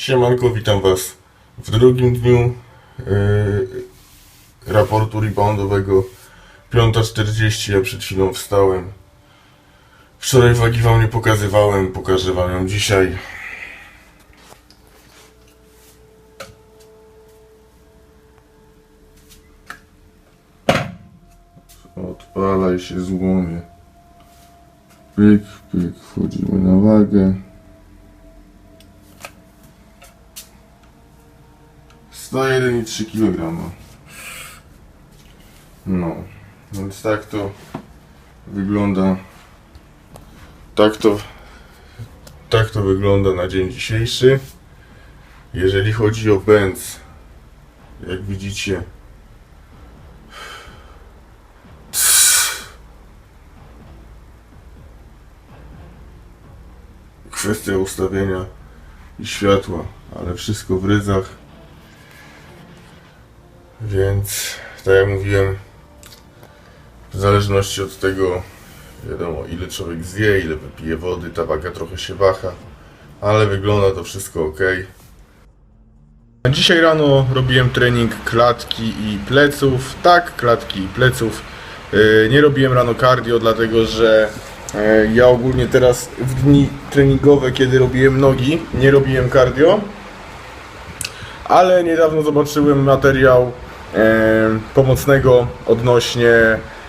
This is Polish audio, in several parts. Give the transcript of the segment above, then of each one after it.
Siemanko, witam Was w drugim dniu yy, raportu reboundowego 5.40, ja przed chwilą wstałem. Wczoraj wagi Wam nie pokazywałem, pokażę Wam ją dzisiaj. Odpala i się złomie. Pyk, pyk, wchodzimy na wagę. 101,3 kg. No, więc tak to wygląda. Tak to, tak to wygląda na dzień dzisiejszy. Jeżeli chodzi o Benz, jak widzicie, kwestia ustawienia i światła, ale wszystko w ryzach. Więc, tak jak mówiłem, w zależności od tego, wiadomo, ile człowiek zje, ile wypije wody, ta waga trochę się waha, ale wygląda to wszystko ok. Dzisiaj rano robiłem trening klatki i pleców. Tak, klatki i pleców. Yy, Nie robiłem rano cardio, dlatego że yy, ja ogólnie teraz w dni treningowe, kiedy robiłem nogi, nie robiłem cardio ale niedawno zobaczyłem materiał e, pomocnego odnośnie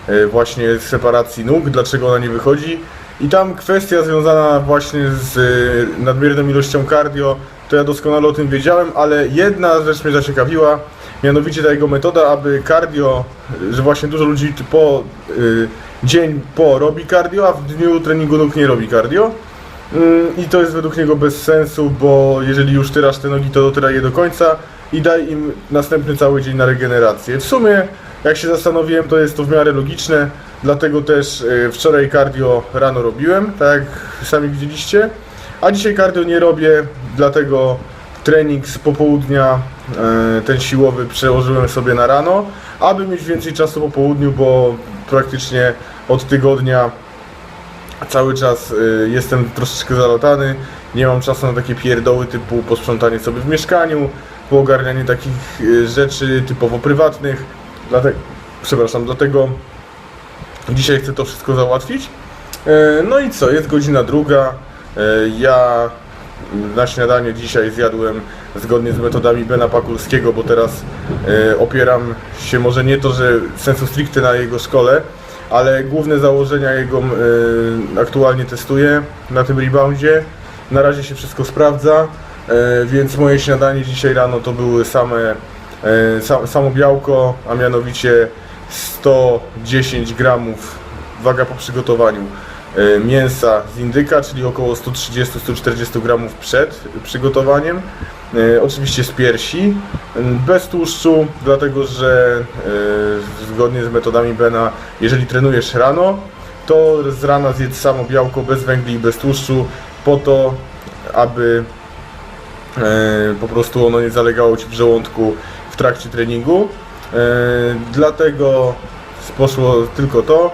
e, właśnie separacji nóg, dlaczego ona nie wychodzi. I tam kwestia związana właśnie z e, nadmierną ilością cardio, to ja doskonale o tym wiedziałem, ale jedna rzecz mnie zaciekawiła, mianowicie ta jego metoda, aby cardio, że właśnie dużo ludzi po e, dzień po robi cardio, a w dniu treningu nóg nie robi cardio. Mm, I to jest według niego bez sensu, bo jeżeli już tyrasz te nogi, to dotyraj je do końca i daj im następny cały dzień na regenerację. W sumie, jak się zastanowiłem, to jest to w miarę logiczne, dlatego też y, wczoraj cardio rano robiłem, tak jak sami widzieliście, a dzisiaj cardio nie robię, dlatego trening z popołudnia, y, ten siłowy przełożyłem sobie na rano, aby mieć więcej czasu po południu, bo praktycznie od tygodnia cały czas y, jestem troszeczkę zalatany, nie mam czasu na takie pierdoły typu posprzątanie sobie w mieszkaniu, poogarnianie takich y, rzeczy typowo prywatnych, dlatego, przepraszam, dlatego dzisiaj chcę to wszystko załatwić. Y, no i co, jest godzina druga, y, ja na śniadanie dzisiaj zjadłem zgodnie z metodami Bena Pakulskiego, bo teraz opieram się może nie to, że sensu stricte na jego szkole, ale główne założenia jego aktualnie testuję na tym reboundzie. Na razie się wszystko sprawdza, więc moje śniadanie dzisiaj rano to były same, sa, samo białko, a mianowicie 110 gramów waga po przygotowaniu y, mięsa z indyka, czyli około 130-140 gramów przed przygotowaniem. Oczywiście z piersi, bez tłuszczu, dlatego że zgodnie z metodami Bena, jeżeli trenujesz rano, to z rana zjedz samo białko bez węgli i bez tłuszczu, po to, aby e, po prostu ono nie zalegało Ci w żołądku w trakcie treningu. E, dlatego poszło tylko to.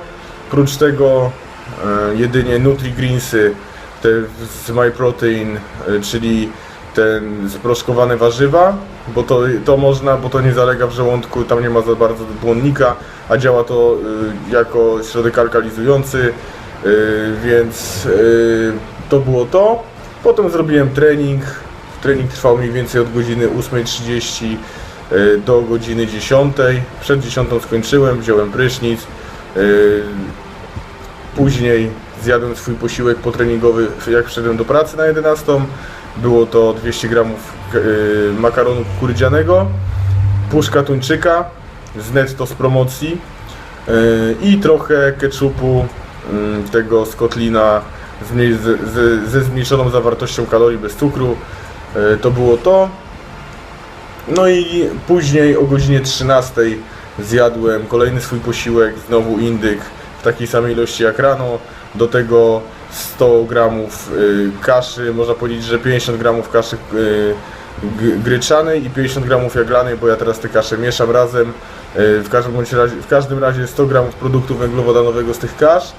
Prócz tego e, jedynie Nutri-Greensy te z MyProtein, e, czyli te sproszkowane warzywa, bo to, to można, bo to nie zalega w żołądku, tam nie ma za bardzo błonnika, a działa to jako środek alkalizujący, więc to było to. Potem zrobiłem trening. Trening trwał mniej więcej od godziny 8.30 y, do godziny 10. Przed 10 skończyłem, wziąłem prysznic. y, Później zjadłem swój posiłek potreningowy, jak wszedłem do pracy na 11. Było to 200 gramów y, makaronu kukurydzianego, puszka tuńczyka z netto z promocji i trochę ketchupu y, tego z Kotlina ze zmniejszoną zawartością kalorii bez cukru. Y, To było to. No i później o godzinie 13 zjadłem kolejny swój posiłek, znowu indyk w takiej samej ilości jak rano. Do tego 100 gramów y, kaszy, można powiedzieć, że 50 gramów kaszy y, gryczanej i 50 gramów jaglanej, bo ja teraz te kasze mieszam razem. Y, W każdym, razie, w każdym razie 100 gramów produktu węglowodanowego z tych kasz.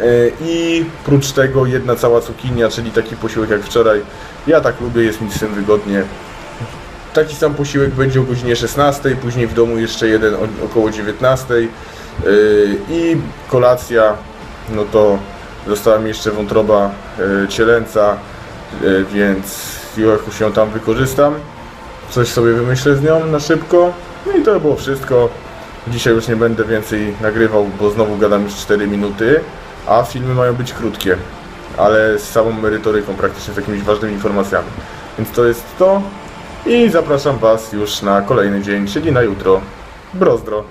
E, I prócz tego jedna cała cukinia, czyli taki posiłek jak wczoraj. Ja tak lubię, jest mi z tym wygodnie. Taki sam posiłek będzie o godzinie 16, później w domu jeszcze jeden około 19 yy, i kolacja, no to została mi jeszcze wątroba yy, cielęca, więc jakoś ją tam wykorzystam. Coś sobie wymyślę z nią na szybko. No i to było wszystko. Dzisiaj już nie będę więcej nagrywał, bo znowu gadam już 4 minuty, a filmy mają być krótkie, ale z samą merytoryką, praktycznie z jakimiś ważnymi informacjami. Więc to jest to. I zapraszam Was już na kolejny dzień, czyli na jutro. Brozdro.